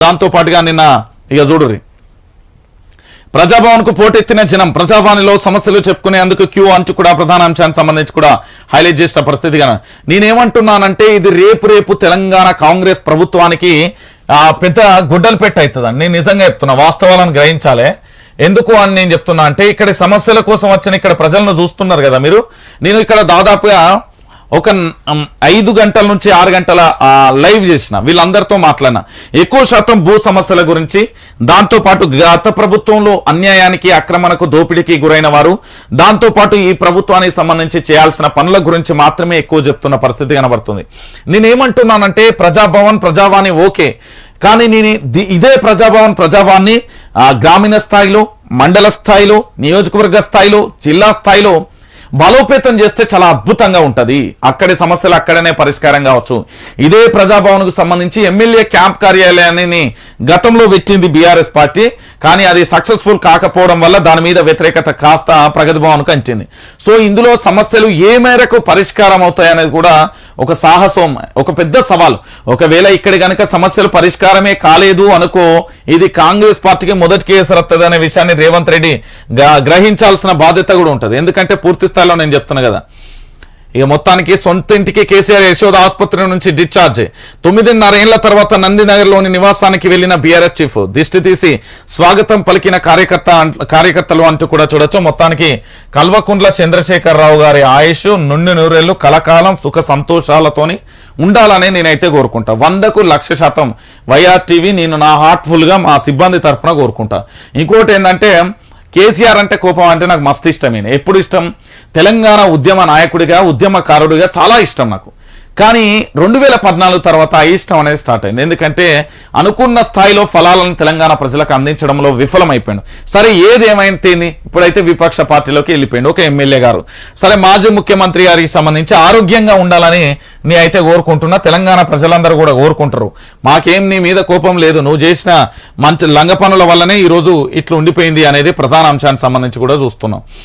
దాంతో పాటుగా నిన్న ఇక చూడుర్రి. ప్రజాభవన్కు పోటెత్తిన జనం ప్రజావాణిలో సమస్యలు చెప్పుకునేందుకు క్యూ అంచు కూడా ప్రధాన అంశానికి సంబంధించి కూడా హైలైట్ చేసిన పరిస్థితిగా నేనేమంటున్నానంటే ఇది రేపు రేపు తెలంగాణ కాంగ్రెస్ ప్రభుత్వానికి ఆ, పెద్ద గుడ్డలు పెట్టయితుందండి నేను నిజంగా చెప్తున్నా వాస్తవాలను గ్రహించాలే. ఎందుకు అని నేను చెప్తున్నా అంటే ఇక్కడ సమస్యల కోసం వచ్చిన ఇక్కడ ప్రజలను చూస్తున్నారు కదా మీరు. నేను ఇక్కడ దాదాపుగా ఒక ఐదు గంటల నుంచి ఆరు గంటల లైవ్ చేసిన వీళ్ళందరితో మాట్లాడిన. ఎక్కువ శాతం భూ సమస్యల గురించి దాంతోపాటు గత ప్రభుత్వంలో అన్యాయానికి ఆక్రమణకు దోపిడీకి గురైన వారు దాంతోపాటు ఈ ప్రభుత్వానికి సంబంధించి చేయాల్సిన పనుల గురించి మాత్రమే ఎక్కువ చెప్తున్న పరిస్థితి కనబడుతుంది. నేనేమంటున్నానంటే ప్రజాభవన్ ప్రజావాణి ఓకే. కానీ నేను ది- ఇదే ప్రజాభవన్ ప్రజావాణి గ్రామీణ స్థాయిలో మండల స్థాయిలో నియోజకవర్గ స్థాయిలో జిల్లా స్థాయిలో బలోపేతం చేస్తే చాలా అద్భుతంగా ఉంటుంది. అక్కడి సమస్యలు అక్కడనే పరిష్కారం కావచ్చు. ఇదే ప్రజాభవన్కు సంబంధించి ఎమ్మెల్యే క్యాంప్ కార్యాలయాన్ని గతంలో పెట్టింది బీఆర్ఎస్ పార్టీ. కానీ అది సక్సెస్ఫుల్ కాకపోవడం వల్ల దాని మీద వ్యతిరేకత కాస్త ప్రగతి భవన్కు అంచింది సో ఇందులో సమస్యలు ఏ మేరకు పరిష్కారం అవుతాయనేది కూడా ఒక సాహసం ఒక పెద్ద సవాల్. ఒకవేళ ఇక్కడ గనక సమస్యలు పరిష్కారమే కాలేదు అనుకో ఇది కాంగ్రెస్ పార్టీకి మొదటి కేసు వస్తుంది అనే విషయాన్ని రేవంత్ రెడ్డి గ- గ్రహించాల్సిన బాధ్యత కూడా ఉంటుంది. ఎందుకంటే పూర్తి స్థాయిలో నేను చెప్తున్నా కదా. ఇక మొత్తానికి సొంత ఇంటికి కేసీఆర్ యశోద ఆసుపత్రి నుంచి డిశ్చార్జ్. తొమ్మిదిన్నర ఏళ్ళ తర్వాత నందినగర్లోని నివాసానికి వెళ్ళిన బీఆర్ఎస్ చీఫ్. దిష్టి తీసి స్వాగతం పలికిన కార్యకర్త కార్యకర్తలు అంటూ కూడా చూడొచ్చు. మొత్తానికి కల్వకుంట్ల చంద్రశేఖరరావు గారి ఆయుష్ నుండి నూరేళ్ళు కలకాలం సుఖ సంతోషాలతోని ఉండాలని నేనైతే కోరుకుంటా. వందకు లక్ష శాతం వైఆర్ టీవీ నేను నా హార్ట్ఫుల్గా మా సిబ్బంది తరఫున కోరుకుంటా. ఇంకోటి ఏంటంటే కేసీఆర్ అంటే కోపం అంటే నాకు మస్తు నేను ఎప్పుడు ఇష్టం? తెలంగాణ ఉద్యమ నాయకుడిగా ఉద్యమకారుడిగా చాలా ఇష్టం నాకు. కానీ రెండు వేల పద్నాలుగు తర్వాత ఆ అనేది స్టార్ట్ అయింది. ఎందుకంటే అనుకున్న స్థాయిలో ఫలాలను తెలంగాణ ప్రజలకు అందించడంలో విఫలమైపోయాడు. సరే ఏది ఏమైతేంది ఇప్పుడైతే విపక్ష పార్టీలోకి వెళ్ళిపోయింది ఒక ఎమ్మెల్యే గారు. సరే మాజీ ముఖ్యమంత్రి గారికి సంబంధించి ఆరోగ్యంగా ఉండాలని నీ అయితే కోరుకుంటున్నా తెలంగాణ ప్రజలందరూ కూడా కోరుకుంటారు మాకేం నీ మీద కోపం లేదు. నువ్వు చేసిన మంచి లంగ పనుల వల్లనే ఈరోజు ఇట్లు ఇట్లా ఉండిపోయింది అనేది ప్రధాన అంశానికి సంబంధించి కూడా చూస్తున్నాం.